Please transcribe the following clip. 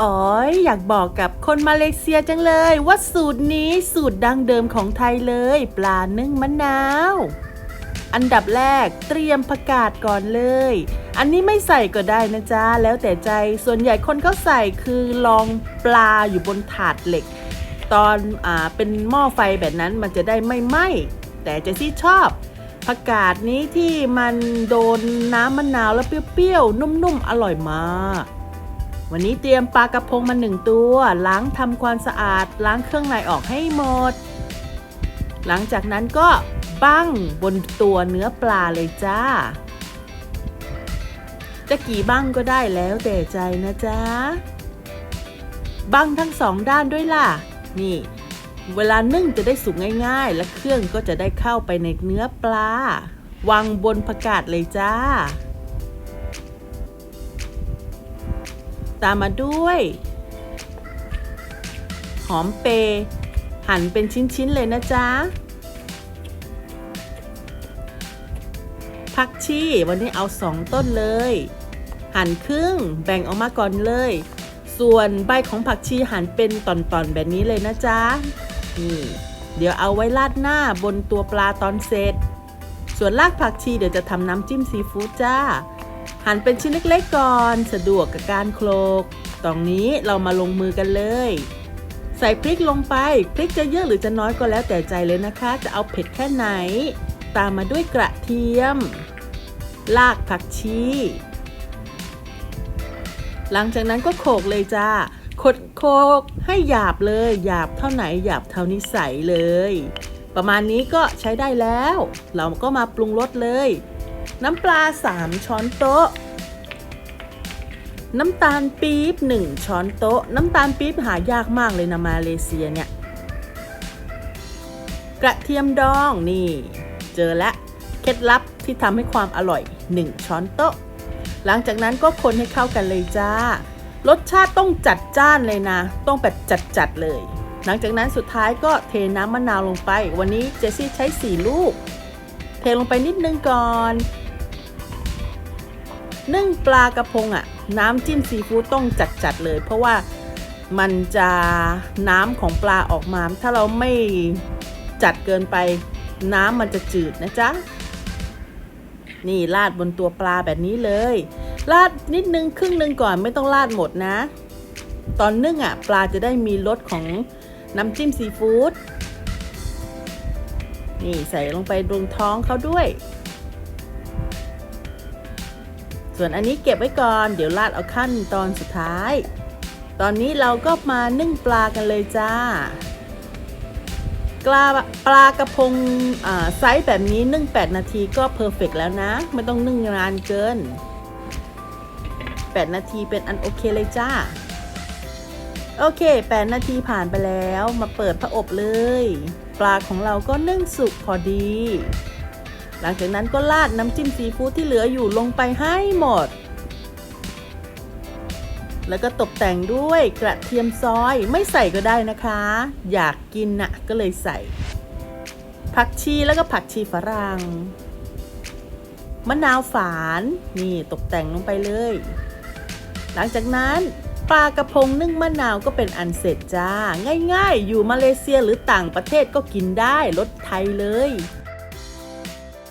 อ๋อยอยากบอกกับคนมาเลเซียจังเลย ว่าสูตรนี้สูตรดั้งเดิมของไทยเลย ปลานึ่งมะนาว อันดับแรกเตรียมผักกาดก่อนเลย อันนี้ไม่ใส่ก็ได้นะจ๊ะ แล้วแต่ใจส่วนใหญ่คนเขาใส่คือลองปลาอยู่บนถาดเหล็ก ตอนอ่าเป็นหม้อไฟแบบนั้นมันจะได้ไม่ไหม้แต่เจซี่ชอบผักกาดนี้ที่มันโดนน้ำมะนาวแล้วเปรี้ยวๆนุ่มๆอร่อยมาก วันนี้เตรียมปลากระพงมาหนึ่งตัว ล้างทำความสะอาด ล้างเครื่องในออกให้หมด หลังจากนั้นก็บั้งบนตัวเนื้อปลาเลยจ้า จะกี่บั้งก็ได้แล้วแต่ใจนะจ๊ะบั้งทั้งสองด้านด้วยล่ะ นี่ เวลานึ่งจะได้สุกง่าย ๆ และเครื่องก็จะได้เข้าไปในเนื้อปลาวางบนผักกาดเลยจ้า ตามมาด้วย หอมเปย์หั่นเป็นชิ้นๆเลยนะจ๊ะผักชีวันนี้เอาสองต้นเลย หั่นครึ่งแบ่งออกมาก่อนเลย ส่วนใบของผักชีหั่นเป็นตอนๆแบบนี้เลยนะจ๊ะนี่เดี๋ยวเอาไว้ราดหน้าบนตัวปลาตอนเสร็จ ส่วนรากผักชีเดี๋ยวจะทำน้ำจิ้มซีฟู้ดจ้า หั่นเป็นชิ้นเล็กๆก่อน สะดวกกับการโคลก ตรงนี้เรามาลงมือกันเลย ใส่พริกลงไป พริกจะเยอะหรือจะน้อยก็แล้วแต่ใจเลยนะคะ จะเอาเผ็ดแค่ไหน ตามมาด้วยกระเทียม รากผักชี หลังจากนั้นก็โขลกเลยจ้าขดโขลกให้หยาบเลย หยาบเท่าไหนหยาบเท่านี้ใสเลย ประมาณนี้ก็ใช้ได้แล้ว เราก็มาปรุงรสเลย น้ำปลา 3 ช้อนโต๊ะ น้ำตาลปี๊บ 1 ช้อนโต๊ะ น้ำตาลปี๊บหายากมากเลยนะมาเลเซียเนี่ย กระเทียมดองนี่ เจอแล้วเคล็ดลับที่ทำให้ความอร่อย 1 ช้อนโต๊ะ หลังจากนั้นก็คนให้เข้ากันเลยจ้า รสชาติต้องจัดจ้านเลยนะ ต้องแบบจัดๆเลย หลังจากนั้นสุดท้ายก็เทน้ำมะนาวลงไป วันนี้เจสซี่ใช้ 4 ลูก เทลงไปนิดนึงก่อน นึ่งปลากระพงอะ่ะ น้ำจิ้มซีฟู้ดต้องจัดๆเลย เพราะว่ามันจะน้ำของปลาออกมา ถ้าเราไม่จัดเกินไป น้ำมันจะจืดนะจ๊ะ นี่ราดบนตัวปลาแบบนี้เลย ราดนิดนึงครึ่งนึงก่อนไม่ต้องราดหมดนะ ตอนนึ่งอะ ปลาจะได้มีรสของน้ำจิ้มซีฟู้ด นี่ใส่ลงไปตรงท้องเขาด้วย ส่วนอันนี้เก็บไว้ก่อน เดี๋ยวราดเอาขั้นตอนสุดท้าย ตอนนี้เราก็มานึ่งปลากันเลยจ้าปลาปลากระพงไซส์แบบนี้นึ่ง8นาทีก็เพอร์เฟกแล้วนะ ไม่ต้องนึ่งนานเกิน 8 นาทีเป็นอันโอเคเลยจ้า โอเค 8 นาทีผ่านไปแล้วมาเปิดพระอบเลย ปลาของเราก็นึ่งสุกพอดี หลังจากนั้นก็ราดน้ำจิ้มซีฟู้ดที่เหลืออยู่ลงไปให้หมด แล้วก็ตกแต่งด้วยกระเทียมซอยไม่ใส่ก็ได้นะคะ อยากกินน่ะก็เลยใส่ ผักชีแล้วก็ผักชีฝรั่งมะนาวฝาน นี่ตกแต่งลงไปเลย หลังจากนั้น ปลากระพงนึ่งมะนาวก็เป็นอันเสร็จจ้า ง่ายๆ อยู่มาเลเซียหรือต่างประเทศก็กินได้รสไทยเลย